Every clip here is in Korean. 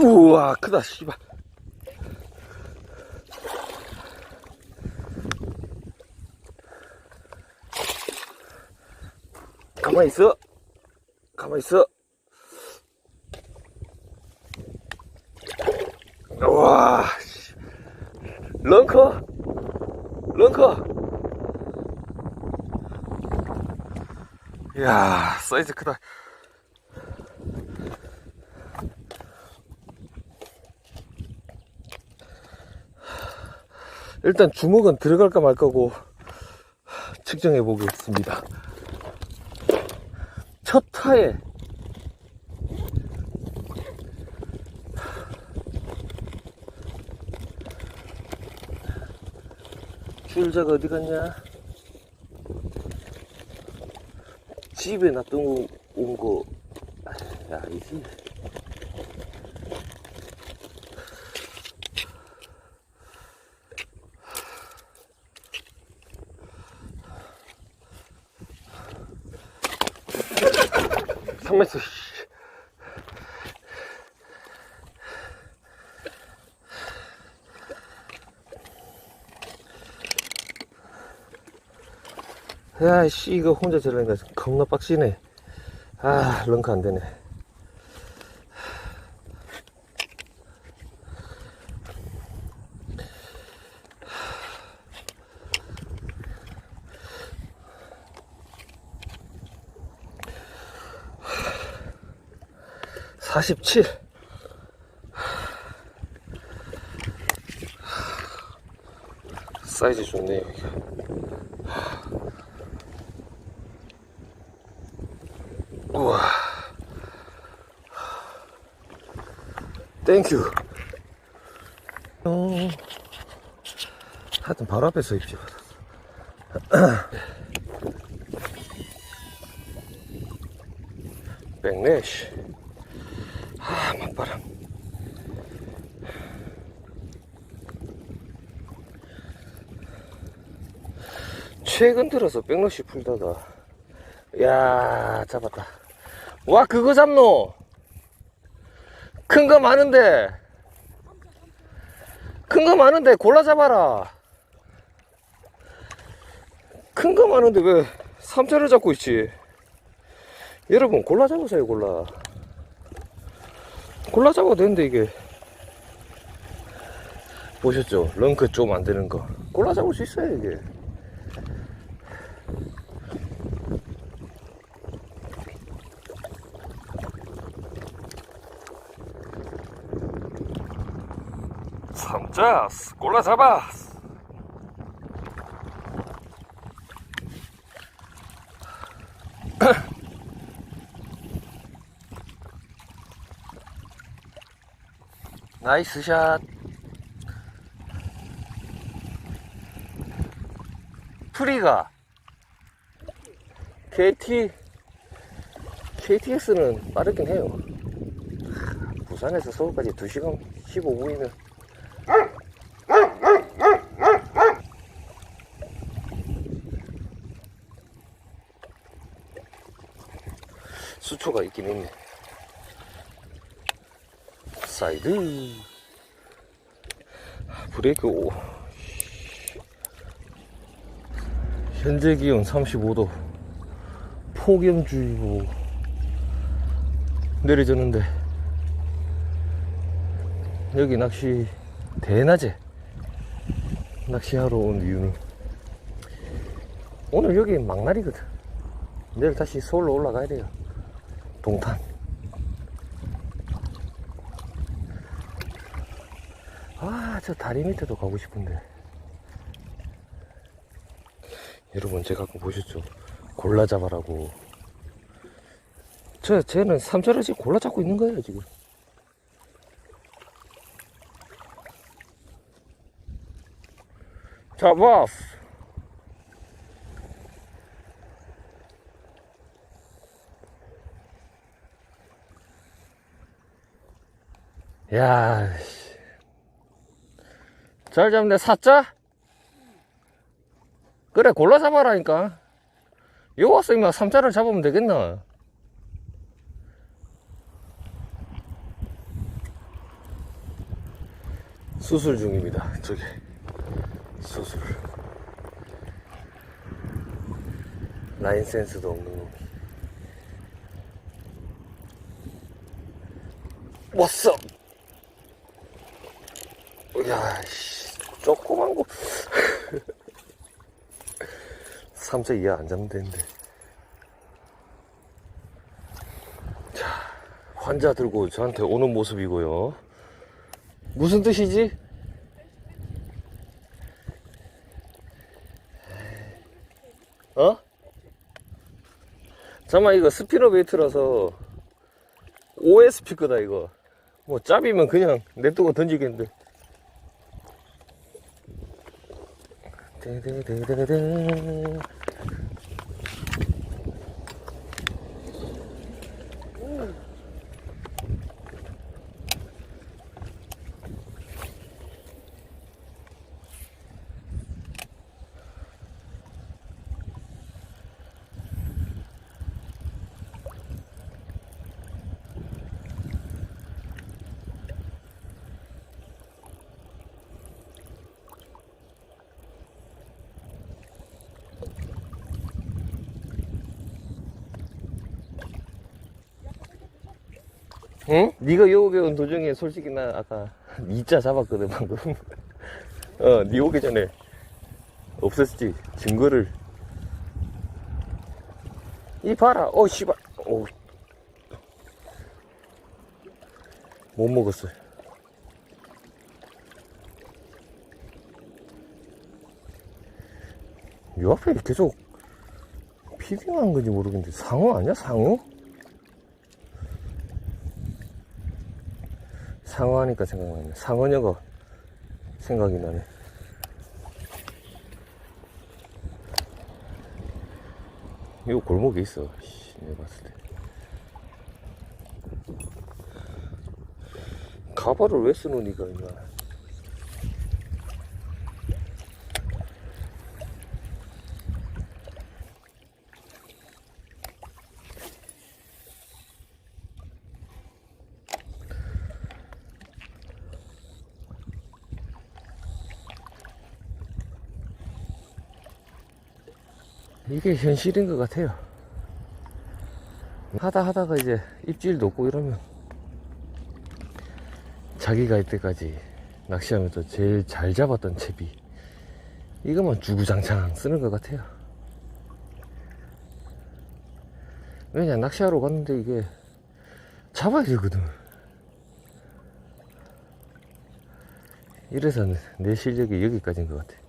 우와 크다 씨발. 가만히 있어. 가만히 있어. 우와 씨. 런커. 런커. 이야 사이즈 크다 일단 주먹은 들어갈까 말까고 측정해 보겠습니다. 첫 타에 줄자가 어디 갔냐? 집에 놔둔 온 거. 야, 이게. 3m. 야씨 이거 혼자 저러니까 겁나 빡시네 아 런크 안되네 사십칠. 사이즈 좋네요, 이게. 우와. 땡큐. 어. 하여튼 바로 앞에 서 있지. 백래쉬. 아, 맞바람. 최근 들어서 백러쉬 풀다가. 야 잡았다. 와 그거 잡노! 큰 거 많은데. 큰 거 많은데 골라 잡아라. 큰 거 많은데 왜 삼자를 잡고 있지? 여러분 골라 잡으세요 골라. 골라 잡아도 되는데 이게. 보셨죠? 런크 좀 안 되는 거. 골라 잡을 수 있어요 이게 골라 잡아. 나이스 샷. 프리가 KT KTX는 빠르긴 해요. 부산에서 서울까지 2시간 15분이면 수초가 있긴 있네. 사이드. 브레이크 오. 현재 기온 35도. 폭염주의보 내려졌는데 여기 낚시 대낮에 낚시하러 온 이유는 오늘 여기 막날이거든. 내일 다시 서울로 올라가야 돼요. 동탄. 아, 저 다리 밑에도 가고 싶은데. 여러분, 제가 아까 보셨죠? 골라 잡아라고. 저, 쟤는 삼자를 지금 골라 잡고 있는 거예요, 지금. 잡았어. 야, 씨. 잘 잡네, 사자? 그래, 골라 잡아라니까. 요 와서 임마 삼자를 잡으면 되겠나? 수술 중입니다. 저기 수술. 라인 센스도 없는 놈이. 왔어. 야, 씨, 조그만 거. 삼자 이해 안 잡으면 되는데. 자, 환자 들고 저한테 오는 모습이고요. 무슨 뜻이지? 어? 잠깐만 이거 스피너 베이트라서 OS 피크다 이거 뭐 짭이면 그냥 냅두고 던지겠는데 데데데 응? 네가 여기 온 도중에 솔직히 나 아까 이자 잡았거든 방금. 어네 오기 전에 없었지 증거를. 이 봐라. 어 씨발. 어못 먹었어. 요 앞에 계속 피딩한 건지 모르겠는데 상어 아니야 상어? 상어하니까 생각나네. 상어녀가 생각이 나네. 이거 골목에 있어. 씨, 내가 봤을 때. 가발을 왜 쓰노니까, 이거. 이게 현실인 것 같아요. 하다 하다가 이제 입질 높고 이러면 자기가 이때까지 낚시하면서 제일 잘 잡았던 채비 이것만 주구장창 쓰는 것 같아요. 왜냐 낚시하러 갔는데 이게 잡아야 되거든. 이래서 내 실력이 여기까지인 것 같아.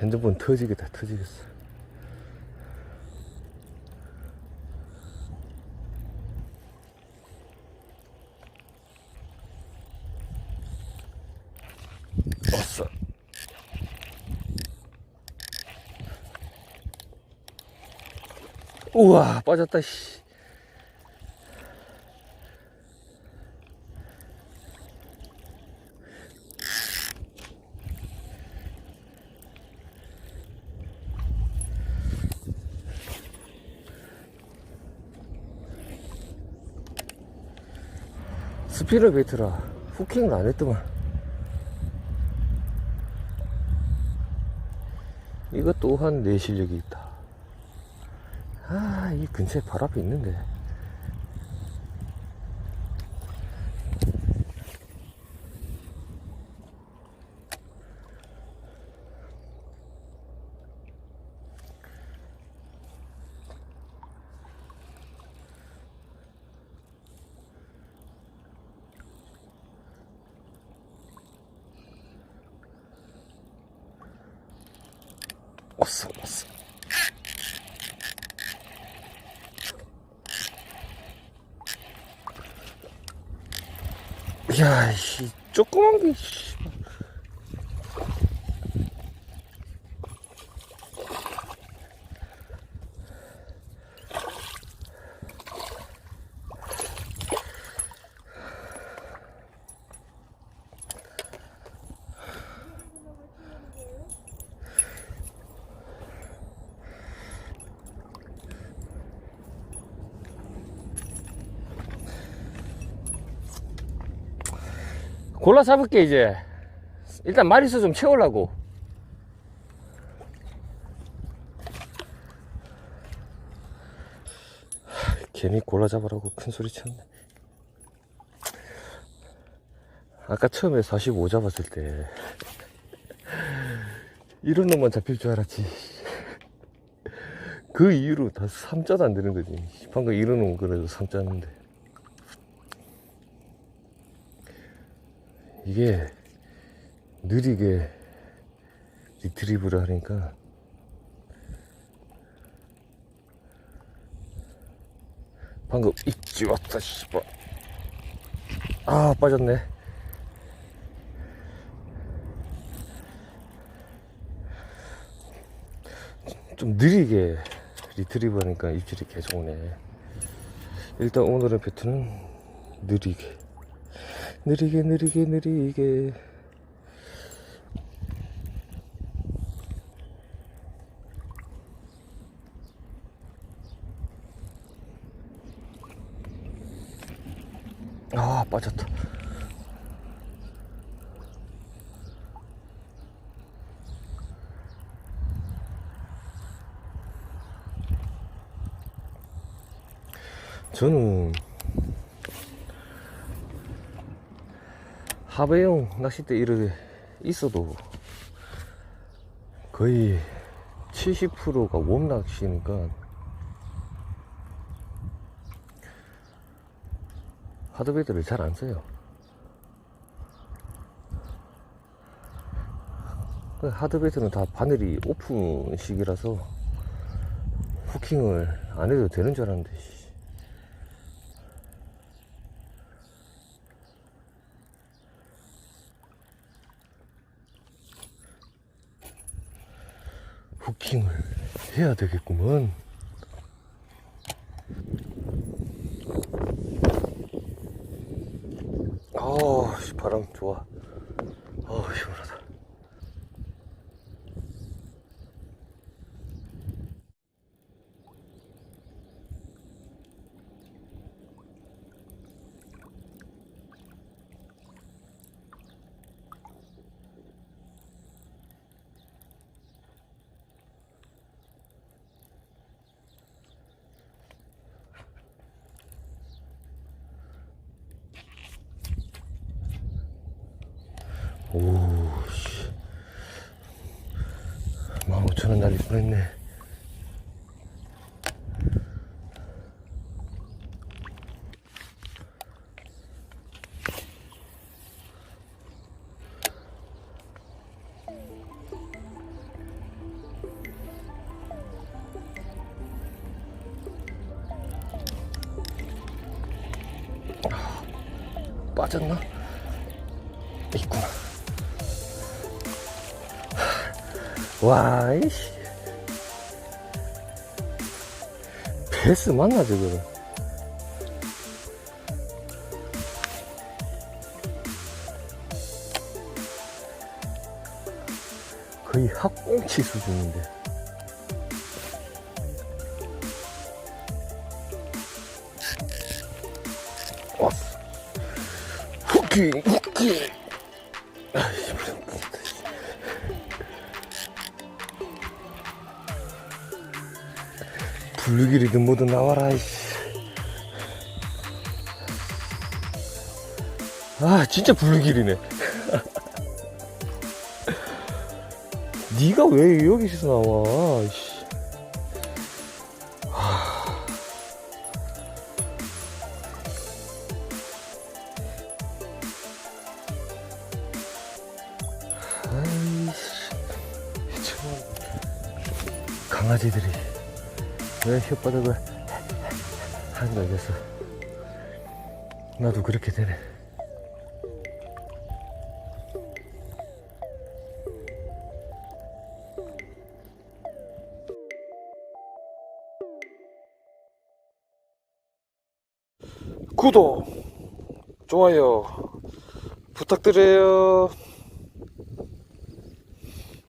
핸드폰 터지겠다 터지겠어. 우와 빠졌다 씨 스피너 베이트라 후킹을 안 했더만. 이것 또한 내 실력이 있다. 아 이 근처에 발 앞에 있는데 왔어 왔어 야, 이 조그만 게, 골라 잡을게 이제. 일단 마리수 좀 채우려고. 하, 괜히 골라 잡으라고 큰 소리 쳤네. 아까 처음에 45 잡았을 때. 이런 놈만 잡힐 줄 알았지. 그 이후로 다 3자도 안 되는 거지. 방금 이런 놈 그래도 3자인데 이게 느리게 리트리브를 하니까 방금 있지 왔다 씨발. 아 빠졌네. 좀 느리게 리트리브 하니까 입질이 계속 오네. 일단 오늘의 배트는 느리게 느리게 느리게 느리게. 아 빠졌다. 저는 하배용 낚싯대 이렇게 있어도 거의 70%가 웜 낚시니까 하드베이드를 잘 안 써요. 그 하드베이드는 다 바늘이 오픈식이라서 후킹을 안 해도 되는 줄 알았는데 씨. 후킹을 해야 되겠구먼. 아, 씨, 바람 좋아. 아, 시원하다. 오, 씨. 15,000원 날릴 뻔했네. 와, 이씨. 베스 맞나, 저거는? 거의 학꽁치 수준인데. 왔어. 후킹, 후킹. 불길이든 뭐든 나와라 이씨. 아 진짜 불길이네 네가 왜 여기서 나와 이씨. 아이씨 참 강아지들이 왜 혓바닥을 하는 거 알겠어. 나도 그렇게 되네. 구독, 좋아요 부탁드려요.